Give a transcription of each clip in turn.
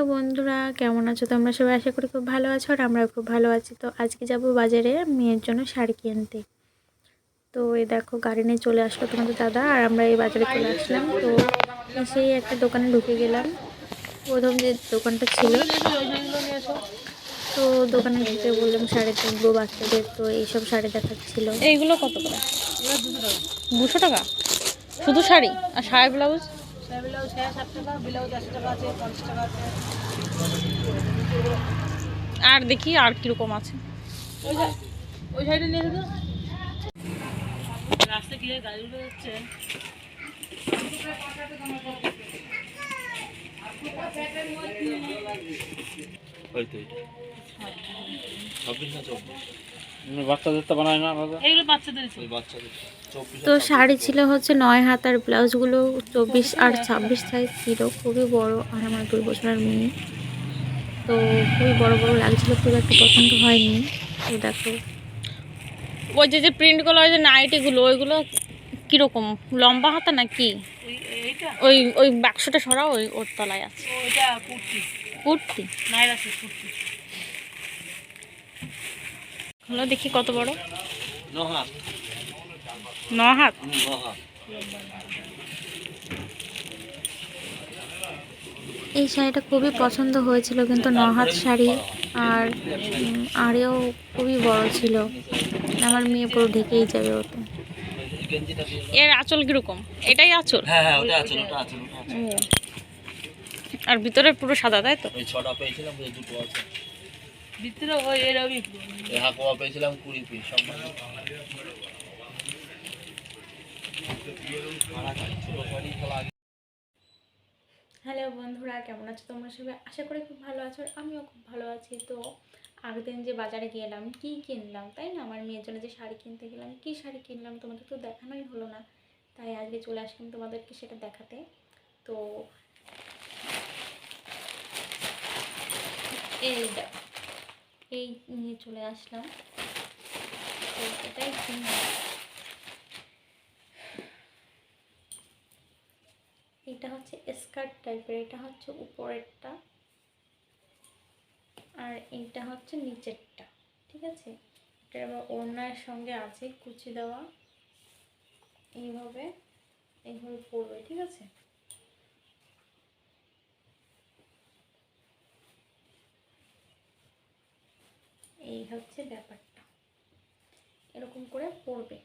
Hello বন্ধুরা, কেমন আছো তোমরা? সবাই আশা করি খুব ভালো আছো আর আমরাও খুব ভালো আছি। তো আজকে যাব বাজারে মেয়ের জন্য শাড়ি কিনতে। তো এই দেখো, গাড়ি নিয়ে চলে আসলো তোমাদের দাদা আর আমরা এই বাজারে চলে আসলাম। তো সেই একটা দোকানে ঢুকে গেলাম। প্রথম যে দোকানটা ছিল, তো দোকানে ঢুকে বললাম শাড়ি কিনবো বাচ্চাদের। তো এইসব শাড়ি দেখাচ্ছিল। এইগুলো কত করে? দুশো টাকা? শুধু শাড়ি আর শাড়ি, ব্লাউজ? আর দেখি আর কীরকম আছে। ওই সাইডে নিয়ে তো। রাস্তা গাড়িগুলো বানায় না চব্বিশ? তো শাড়ি ছিল হচ্ছে নয় হাত আর ব্লাউজগুলো চব্বিশ আর ছাব্বিশ সাইজ ছিল খুবই বড় আর আমার দুই বছরের মেয়ে। তো খুবই বড় বড় লাগছিল খুব একটা পছন্দ হয়নি। তো দেখো। ওই যে যে প্রিন্টগুলো ওই যে নাইটিগুলো ওইগুলো কীরকম? লম্বা হাতা না কি ওই ওই ওই বাক্সটা সরা ওই ওর তলায় আছে। কুর্তি। কুর্তি? নাইরা কুর্তি। হলো দেখি কত বড়? ন হাত এই শাড়িটা খুবই পছন্দ হয়েছিল কিন্তু নহাত শাড়ি আর আরেও খুবই বড় ছিল। আমার মেয়ে পুরো ঢেকেই যাবে ওতে। এর আঁচল কীরকম? এটাই আঁচল? হ্যাঁ হ্যাঁ আর ভিতরে পুরো সাদা তাই তো? ছটা পেয়েছিলাম দুটো আছে। ভিতরে ওই এরকমই এই হাকুয়া পেয়েছিলাম কুড়ি পিস হ্যালো বন্ধুরা কেমন আছো তোমরা সবাই? আশা করি খুব ভালো আছো আর আমিও খুব ভালো আছি। তো আগের দিন যে বাজারে গেলাম কি কিনলাম তাই না? আমার মেয়ের জন্য যে শাড়ি কিনতে গেলাম কি শাড়ি কিনলাম তোমাদের তো দেখানোই হলো না। তাই আজকে চলে আসলাম তোমাদেরকে সেটা দেখাতে। তো এই দেখো, এই নিয়ে চলে আসলাম। তো এটাই এটা হচ্ছে স্কার্ট টাইপের এটা হচ্ছে উপরেরটা আর এইটা হচ্ছে নিচেরটা, ঠিক আছে? এটা আবার ওড়নার সঙ্গে আছে, কুচি দেওয়া। এইভাবে এইভাবে পরবে, ঠিক আছে? এই হচ্ছে ব্যাপারটা। এরকম করে পরবে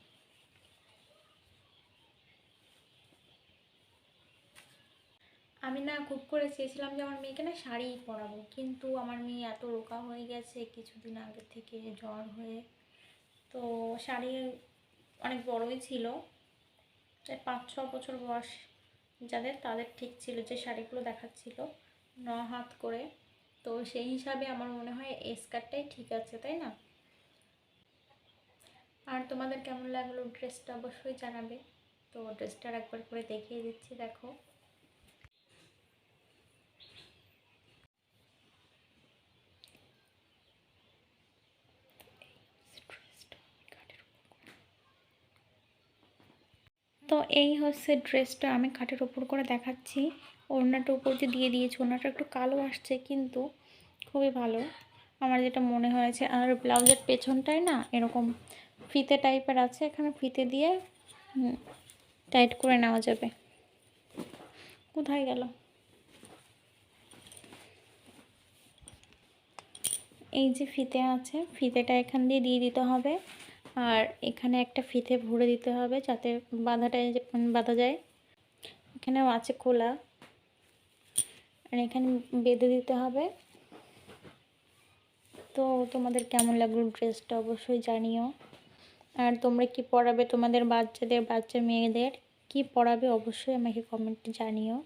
আমি না খুব করে চেয়েছিলাম যে আমার মেয়েকে না শাড়ি পরাবো, কিন্তু আমার মেয়ে এত রোকা হয়ে গেছে, কিছুদিন আগে থেকে জ্বর হয়ে। তো শাড়ি অনেক বড়ই ছিল। প্রায় পাঁচ, ছ বছর বয়স যাদের, তাদের ঠিক ছিল যে শাড়িগুলো দেখাচ্ছিল ন হাত করে। তো সেই হিসাবে আমার মনে হয় স্কার্টটাই ঠিক আছে, তাই না? আর তোমাদের কেমন লাগল ড্রেসটা অবশ্যই জানাবে। তো ড্রেসটার একবার করে দেখিয়ে দিচ্ছি, দেখো। তো এই হচ্ছে ড্রেসটা আমি খাটের ওপর করে দেখাচ্ছি। ওড়নাটা উপর যে দিয়ে দিয়েছি, ওড়নাটা একটু কালো আসছে কিন্তু খুবই ভালো। আমার যেটা মনে হয়েছে, আর ব্লাউজের পেছনটায় না এরকম ফিতে টাইপের আছে, এখানে ফিতে দিয়ে টাইট করে নেওয়া যাবে। কোথায় গেল? এই যে ফিতে আছে, ফিতেটা এখান দিয়ে দিয়ে দিতে হবে, আর এখানে একটা ফিতে ভরে দিতে হবে যাতে বাঁধাটা বাঁধা যায়। এখানেও আছে খোলা। আর এখানে বেঁধে দিতে হবে। তো তোমাদের কেমন লাগল ড্রেসটা অবশ্যই জানিও। আর তোমরা কি পড়াবে তোমাদের বাচ্চাদের, বাচ্চা মেয়েদের, কি পড়াবে অবশ্যই আমাকে কমেন্টে জানিও।